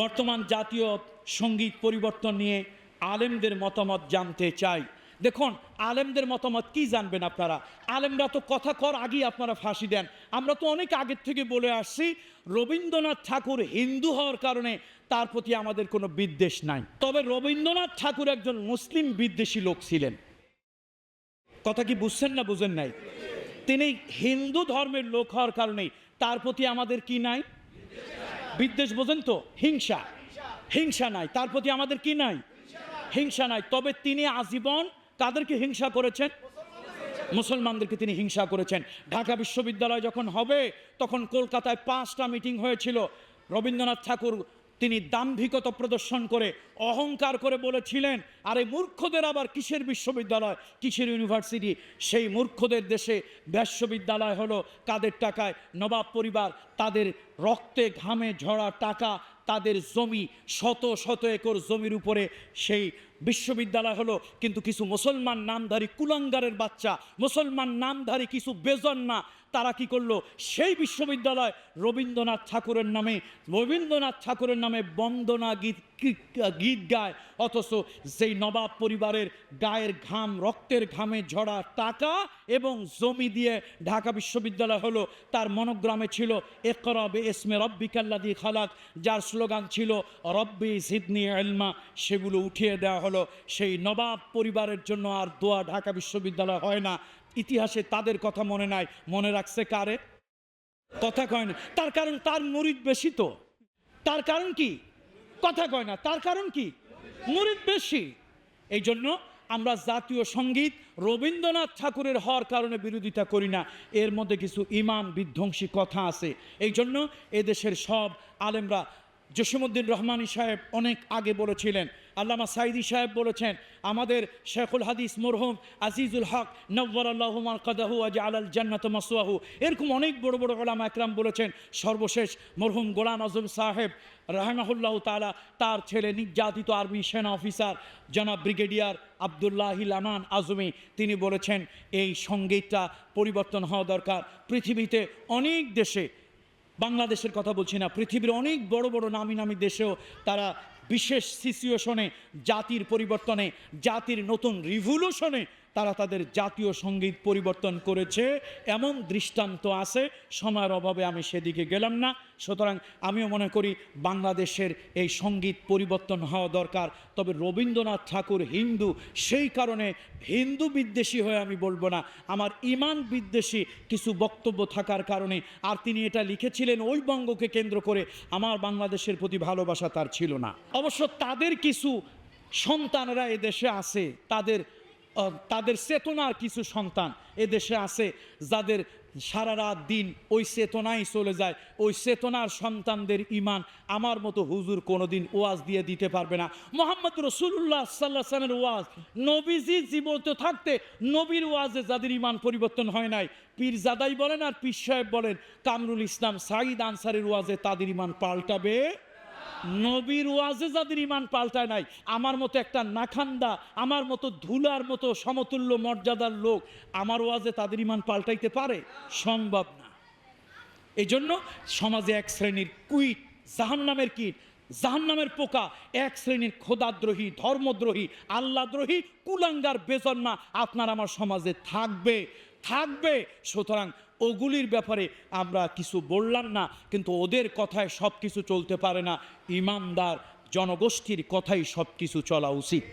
বর্তমান জাতীয় সংগীত পরিবর্তন নিয়ে আলেমদের মতামত জানতে চাই। দেখুন, আলেমদের মতামত কি জানবেন আপনারা? আলেমরা তো কথা কর আগেই আপনারা ফাঁসি দেন। আমরা তো অনেক আগের থেকে বলে আসছি, রবীন্দ্রনাথ ঠাকুর হিন্দু হওয়ার কারণে তার প্রতি আমাদের কোনো বিদ্বেষ নাই। তবে রবীন্দ্রনাথ ঠাকুর একজন মুসলিম বিদ্বেষী লোক ছিলেন। কথা কি বুঝছেন না বুঝেন নাই? তিনি হিন্দু ধর্মের লোক হওয়ার কারণে তার প্রতি আমাদের কি নাই? বিদ্বেষ বোঝেন তো? হিংসা। হিংসা নাই। তার প্রতি আমাদের কি নাই? হিংসা নাই। তবে তিনি আজীবন কাদেরকে হিংসা করেছেন? মুসলমানদেরকে তিনি হিংসা করেছেন। ঢাকা বিশ্ববিদ্যালয় যখন হবে, তখন কলকাতায় পাঁচটা মিটিং হয়েছিল। রবীন্দ্রনাথ ঠাকুর তিনি দাম্ভিকতা প্রদর্শন করে, অহংকার করে বলেছিলেন, আরে মূর্খদের আবার কিসের বিশ্ববিদ্যালয়? কিসের ইউনিভার্সিটি? সেই মূর্খদের দেশে বিশ্ববিদ্যালয় হলো কাদের টাকায়? নবাব পরিবার, তাদের রক্তে ঘামে ঝরা টাকা তাদের জমি, শত শত একর জমির উপরে সেই বিশ্ববিদ্যালয় হলো। কিন্তু কিছু মুসলমান নামধারী কুলাঙ্গারের বাচ্চা, মুসলমান নামধারী কিছু বেজন্মা তারা কি করল? সেই বিশ্ববিদ্যালয় রবীন্দ্রনাথ ঠাকুরের নামে, রবীন্দ্রনাথ ঠাকুরের নামে বন্দনা গীত গীত গায়। অথচ যেই নবাব পরিবারের গায়ের ঘাম, রক্তের ঘামে ঝরা টাকা এবং জমি দিয়ে ঢাকা বিশ্ববিদ্যালয় হলো, তার মনোগ্রামে ছিল একরবে এসমে রব্বি কাল্লাদি খালাক যার স্লোগান ছিল, রব্বি সিদনি এলমা সেগুলো উঠিয়ে দেওয়া হলো। সেই নবাব পরিবারের জন্য আর দোয়া ঢাকা বিশ্ববিদ্যালয় হয় না। ইতিহাসে তাদের কথা মনে নাই। মনে রাখছে কারে? কথা কয় না। তার কারণ, তার মুরিদ বেশি তো। তার কারণ কি? কথা কয় না। তার কারণ কি? মুরিদ বেশি। এই জন্য আমরা জাতীয় সংগীত রবীন্দ্রনাথ ঠাকুরের হওয়ার কারণে বিরোধিতা করি না। এর মধ্যে কিছু ইমান বিধ্বংসী কথা আছে। এই জন্য এদেশের সব আলেমরা জসিমুদ্দিন রহমানী সাহেব অনেক আগে বলেছিলেন আল্লামা সাইদি সাহেব বলেছেন, আমাদের শেখুল হাদিস মরহুম আজিজুল হক নব্বর আল্লাহমান কাদাহু আজ আলাল জান্নাত মাসুয়াহু এরকম অনেক বড় বড় গোলাম একরাম বলেছেন, সর্বশেষ মরহুম গোলাম আজম সাহেব রাহমাহুল্লাহ তালা তার ছেলে নির্যাতিত আর্মি সেনা অফিসার জনাব ব্রিগেডিয়ার আবদুল্লাহিল আমান আজমি, তিনি বলেছেন, এই সঙ্গীতটা পরিবর্তন হওয়া দরকার। পৃথিবীতে অনেক দেশে, বাংলাদেশের কথা বলছি না, পৃথিবীর অনেক বড় বড় নামি নামি দেশেও তারা বিশেষ সিচুয়েশনে জাতির পরিবর্তনে জাতির নতুন রিভলিউশনে তারা তাদের জাতীয় সংগীত পরিবর্তন করেছে। এমন দৃষ্টান্ত আছে, সময়ের অভাবে আমি সেদিকে গেলাম না। সুতরাং আমিও মনে করি বাংলাদেশের এই সংগীত পরিবর্তন হওয়া দরকার। তবে রবীন্দ্রনাথ ঠাকুর হিন্দু, সেই কারণে হিন্দু বিদ্বেষী হয়ে আমি বলব না। আমার ইমান বিদ্বেষী কিছু বক্তব্য থাকার কারণে আর তিনি এটা লিখেছিলেন ওই বঙ্গকে কেন্দ্র করে আমার বাংলাদেশের প্রতি ভালোবাসা তার ছিল না। অবশ্য তাদের কিছু সন্তানরা এদেশে আছে, তাদের তাদের চেতনার কিছু সন্তান এদেশে আছে যাদের সারা রাত দিন ওই চেতনাই চলে যায়। ওই চেতনার সন্তানদের ইমান আমার মতো হুজুর কোনোদিন ওয়াজ দিয়ে দিতে পারবে না। মোহাম্মদ রসুল্লাহ সাল্লাহ সাল্লামের ওয়াজ, নবীজি জীবন্ত থাকতে নবীর ওয়াজে যাদের ইমান পরিবর্তন হয় নাই, পীর জাদাই বলেন আর পীর সাহেব বলেন, কামরুল ইসলাম সাঈদ আনসারের ওয়াজে তাদের ইমান পাল্টাবে। নবীর ওয়াজে যাদের ইমান পাল্টায় নাই, আমার মতো একটা নাখান্দা, আমার মতো ধুলার মতো সমতুল্য মর্যাদার লোক আমার ওয়াজে তাদের ইমান পাল্টাইতে পারে? সম্ভব না। এই জন্য সমাজে এক শ্রেণির কুইট, জাহান্নামের কীট, জাহান্নামের পোকা, এক শ্রেণির খোদাদ্রোহী, ধর্মদ্রোহী, আল্লাদ্রোহী, কুলাঙ্গার বেজন্মা আপনার আমার সমাজে থাকবে থাকবে। সুতরাং ওগুলির ব্যাপারে আমরা কিছু বললাম না, কিন্তু ওদের কথায় সব কিছু চলতে পারে না। ইমানদার জনগোষ্ঠীর কথাই সব কিছু চলা উচিত।